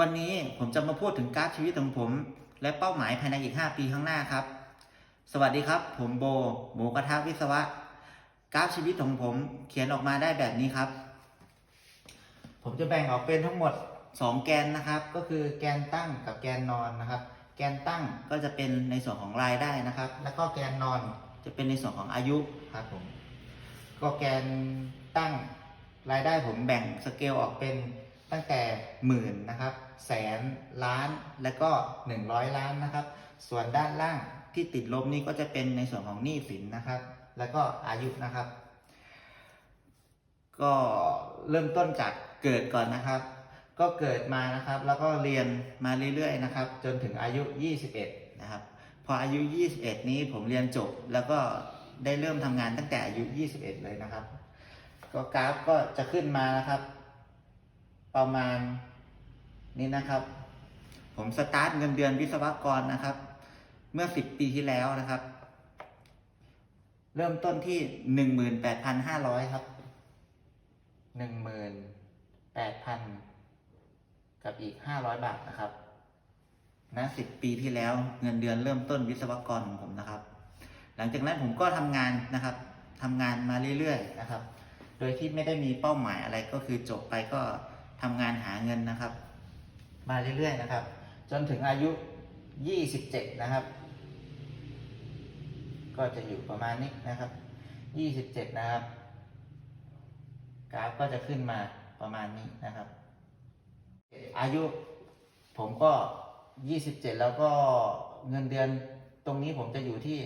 วันนี้ผมจะมาพูดถึงกราฟชีวิตของผม และเป้าหมายภายในอีก 5 ปีข้างหน้าครับ สวัสดีครับ ผมโบหมูกระทะวิศวะกราฟชีวิตของผมเขียนออกมาได้แบบนี้ครับ ผมจะแบ่งออกเป็นทั้งหมด 2 แกนนะครับ ก็คือแกนตั้งกับแกนนอนนะครับ แกนตั้งก็จะเป็นในส่วนของรายได้นะครับ แล้วก็แกนนอนจะเป็นในส่วนของอายุครับผมก็แกนตั้งรายได้ผมแบ่งสเกลออกเป็นตั้งแต่หมื่นนะครับ แสนล้าน และก็ 100 ล้านนะครับ ส่วนด้านล่างที่ติดลบนี่ก็จะเป็นในส่วนของหนี้สินนะครับ แล้วก็อายุนะครับ ก็เริ่มต้นจากเกิดก่อนนะครับ ก็เกิดมานะครับ แล้วก็เรียนมาเรื่อยๆนะครับ จนถึงอายุ 21 นะครับ พออายุ 21 นี้ผมเรียนจบแล้วก็ได้เริ่มทำงานตั้งแต่อายุ 21 เลยนะครับ ก็กราฟก็จะขึ้นมานะครับ ประมาณ นี้นะครับ ผมสตาร์ทเงินเดือนวิศวกรนะครับ เมื่อ10ปีที่แล้วนะครับ เริ่มต้นที่18,500ครับ18,000กับอีก500บาทนะครับนะ10ปีที่แล้วเงินเดือนเริ่มต้นวิศวกรของผมนะครับ หลังจากนั้นผมก็ทำงานนะครับทำงานมาเรื่อยๆนะครับ โดยที่ไม่ได้มีเป้าหมายอะไรก็คือจบไปก็ทำงานหาเงินนะครับ มาเรื่อยๆนะครับ จนถึงอายุ 27 นะครับ ก็จะอยู่ประมาณนี้นะครับ 27 นะครับ กราฟก็จะขึ้นมาประมาณนี้นะครับ อายุผมก็ 27 แล้วก็เงินเดือนตรงนี้ผมจะอยู่ที่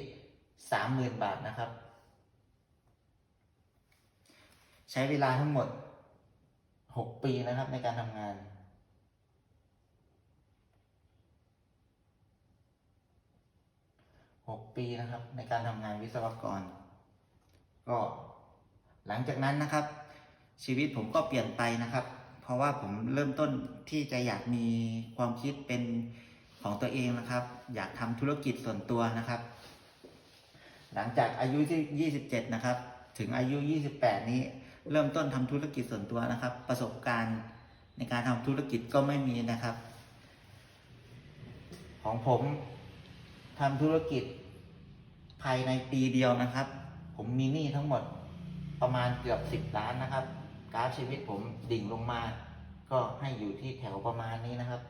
30,000 บาทนะครับ ใช้เวลาทั้งหมด 6 ปีนะครับในการทำงาน 6 ปีนะครับ ในการทำงานวิศวกร ก็หลังจากนั้นนะครับ ชีวิตผมก็เปลี่ยนไปนะครับ เพราะว่าผมเริ่มต้นที่จะอยากมีความคิดเป็นของตัวเองนะครับ อยากทำธุรกิจส่วนตัวนะครับ หลังจากอายุที่27 นะครับ ถึงอายุ 28 นี้เริ่มต้นทำธุรกิจส่วนตัวนะครับ ประสบการณ์ในการทำธุรกิจก็ไม่มีนะครับ ของผมทำธุรกิจ ภายในปีเดียวนะครับ ผมมีหนี้ทั้งหมดประมาณเกือบ10ล้านนะครับกราฟชีวิตผมดิ่งลงมา ก็ให้อยู่ที่แถวประมาณนี้นะครับ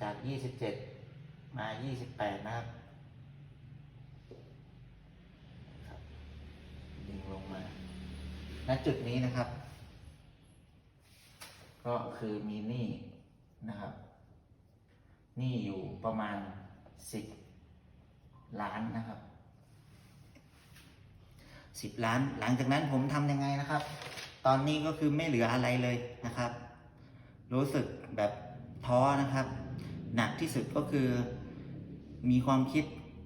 จาก27มา28นะครับครับดิ่งลงมาณจุดนี้นะครับ ก็คือมีหนี้นะครับหนี้อยู่ประมาณ10 ล้านนะครับสิบล้าน หลังจากนั้นผมทำยังไงนะครับ ตอนนี้ก็คือไม่เหลืออะไรเลยนะครับ รู้สึกแบบท้อนะครับ หนักที่สุดก็คือ มีความคิด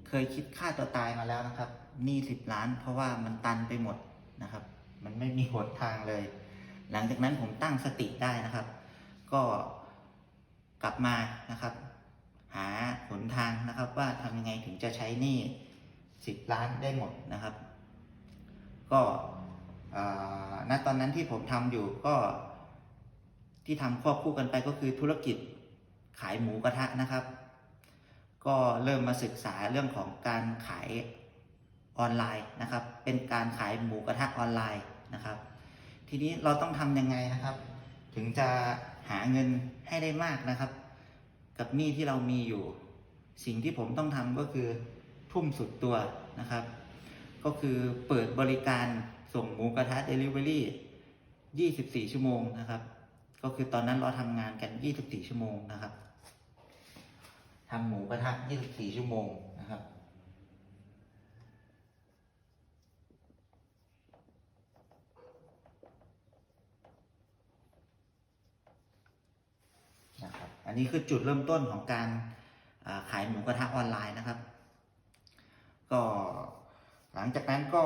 เคยคิดฆ่าตัวตายมาแล้วนะครับหนี้สิบล้าน เพราะว่ามันตันไปหมดนะครับ มันไม่มีหนทางเลย หลังจากนั้นผมตั้งสติได้นะครับ ก็กลับมานะครับ หาหนทางนะครับ ว่าทำยังไงถึงจะใช้หนี้สิบล้านได้หมดนะครับ ก็ณตอนนั้นที่ผมทำอยู่ก็ที่ทำควบคู่กันไปก็คือธุรกิจขายหมูกระทะนะครับ ก็เริ่มมาศึกษาเรื่องของการขายออนไลน์นะครับ เป็นการขายหมูกระทะออนไลน์นะครับ ทีนี้เราต้องทำยังไงนะครับ ถึงจะหาเงินให้ได้มากนะครับ กับหนี้ที่เรามีอยู่ สิ่งที่ผมต้องทำก็คือทุ่มสุดตัวนะครับ ก็คือเปิดบริการส่งหมูกระทะเดลิเวอรี่24 ชั่วโมงนะครับ ก็คือตอนนั้นเราทำงานกัน 24 ชั่วโมงนะครับทำหมูกระทะ 24 ชั่วโมงนะครับ นะครับ อันนี้คือจุดเริ่มต้นของการขายหมูกระทะออนไลน์นะครับ ก็หลังจากนั้นก็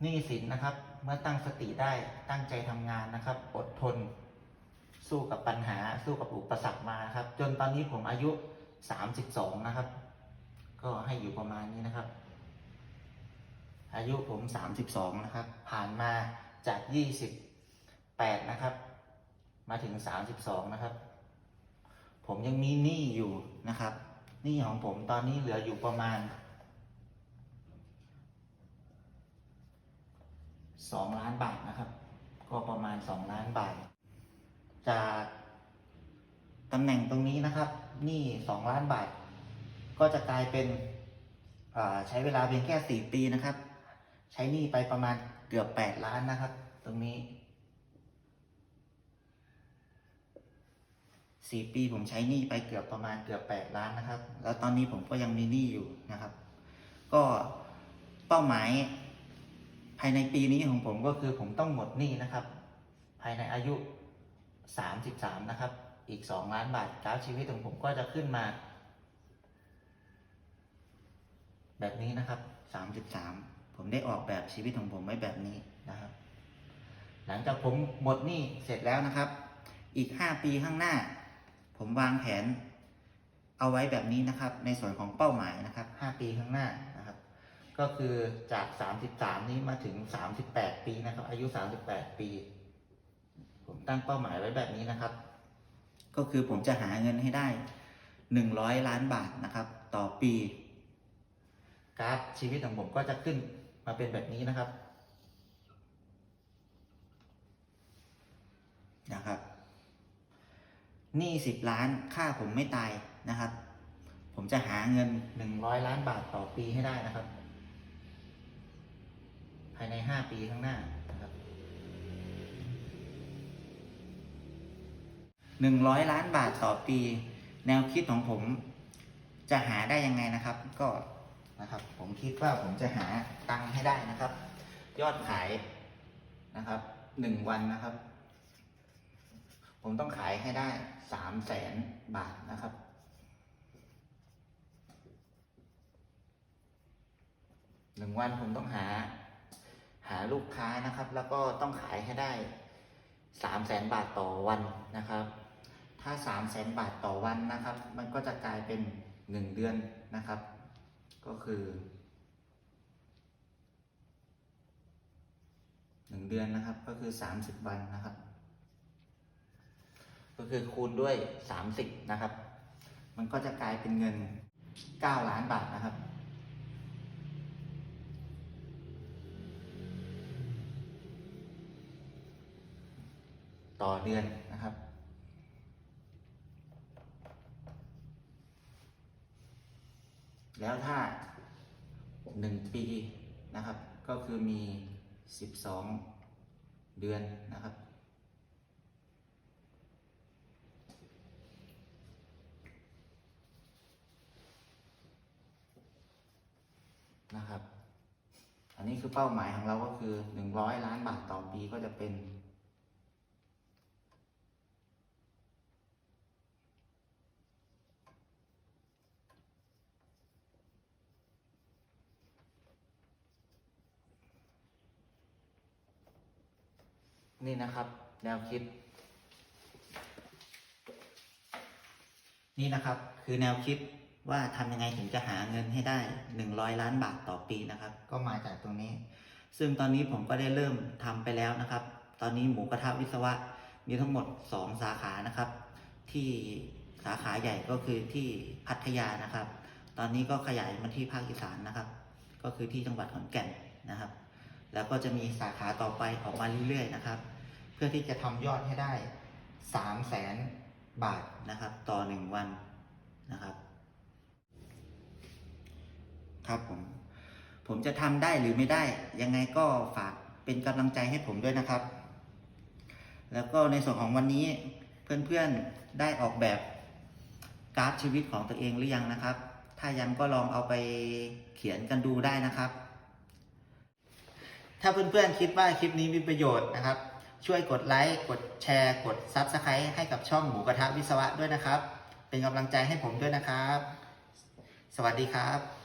หนี้สินนะครับ เมื่อตั้งสติได้ตั้งใจทำงานนะครับ อดทน สู้กับปัญหา สู้กับอุปสรรคมาครับ จนตอนนี้ผมอายุ32นะครับ ก็ให้อยู่ประมาณนี้นะครับ อายุผม32นะครับ ผ่านมาจาก 28นะครับ มาถึง 32 นะครับ ผมยังมีหนี้อยู่นะครับหนี้ของผมตอนนี้เหลืออยู่ประมาณ 2 ล้านบาทนะครับ ก็ประมาณ 2 ล้านบาท จากตำแหน่งตรงนี้นะครับหนี้ 2 ล้านบาท ก็จะกลายเป็นใช้เวลาเพียงแค่ 4 ปีนะครับ ใช้หนี้ไปประมาณเกือบ 8 ล้านนะครับ ตรงนี้ 4ปีผมใช้หนี้ไปเกือบประมาณเกือบ8ล้านนะครับ แล้วตอนนี้ผมก็ยังมีหนี้อยู่นะครับ ก็เป้าหมาย ภายในปีนี้ของผมก็คือผมต้องหมดหนี้นะครับ ภายในอายุ33นะครับ อีก2ล้านบาทกราฟชีวิตของผมก็จะขึ้นมา แบบนี้นะครับ33ผมได้ออกแบบชีวิตของผมไว้แบบนี้นะครับ หลังจากผมหมดหนี้เสร็จแล้วนะครับ อีก5ปีข้างหน้า ผมวางแผนเอาไว้แบบนี้นะครับ ในส่วนของเป้าหมายนะครับ 5 ปีข้างหน้านะครับ ก็คือจาก 33 นี้มาถึง 38 ปีนะครับ อายุ 38 ปี ผมตั้งเป้าหมายไว้แบบนี้นะครับ ก็คือผมจะหาเงินให้ได้ 100 ล้านบาทนะครับ ต่อปี กราฟชีวิตของผมก็จะขึ้นมาเป็นแบบนี้นะครับนะครับ หนี้สิบล้านค่าผมไม่ตายนะครับ ผมจะหาเงินหนึ่งร้อยล้านบาทต่อปีให้ได้นะครับ ภายในห้าปีข้างหน้านะครับหนึ่งร้อยล้านบาทต่อปี แนวคิดของผมจะหาได้ยังไงนะครับ ก็นะครับ ผมคิดว่าผมจะหาตังค์ให้ได้นะครับ ยอดขายนะครับหนึ่งวันนะครับ ผมต้องขายให้ได้สามแสนบาทนะครับ หนึ่งวันผมต้องหา หาลูกค้านะครับ แล้วก็ต้องขายให้ได้สามแสนบาทต่อวันนะครับ ถ้าสามแสนบาทต่อวันนะครับ มันก็จะกลายเป็นหนึ่งเดือนนะครับ ก็คือหนึ่งเดือนนะครับ ก็คือสามสิบวันนะครับ ก็คือคูณด้วย 30 นะครับ มันก็จะกลายเป็นเงิน 9 ล้านบาทนะครับ ต่อเดือนนะครับแล้วถ้า 1 ปีนะครับ ก็คือมี 12 เดือนนะครับ นะครับ อันนี้คือเป้าหมายของเราก็คือหนึ่งร้อยล้านบาทต่อปีก็จะเป็นนี่นะครับ แนวคิด นี่นะครับ คือแนวคิด ว่าทำยังไงถึงจะหาเงินให้ได้ 100 ล้านบาทต่อปีนะครับ ก็มาจากตรงนี้ ซึ่งตอนนี้ผมก็ได้เริ่มทำไปแล้วนะครับ ตอนนี้หมูกระทะวิศวะมีทั้งหมด 2 สาขานะครับ ที่สาขาใหญ่ก็คือที่พัทยานะครับ ตอนนี้ก็ขยายมาที่ภาคอีสานนะครับ ก็คือที่จังหวัดขอนแก่นนะครับ แล้วก็จะมีสาขาต่อไปออกมาเรื่อยๆนะครับ เพื่อที่จะทำยอดให้ได้3 0 0แสนบาทนะครับ ต่อ 1 วันนะครับ ครับผม ผมจะทำได้หรือไม่ได้ ยังไงก็ฝากเป็นกำลังใจให้ผมด้วยนะครับ แล้วก็ในส่วนของวันนี้เพื่อนๆได้ออกแบบกราฟชีวิตของตัวเองหรือยังนะครับ ถ้ายังก็ลองเอาไปเขียนกันดูได้นะครับ ถ้าเพื่อนๆคิดว่าคลิปนี้มีประโยชน์นะครับ ช่วยกดไลค์กดแชร์ กด Subscribe ให้กับช่องหมูกระทะวิศวะด้วยนะครับ เป็นกำลังใจให้ผมด้วยนะครับ สวัสดีครับ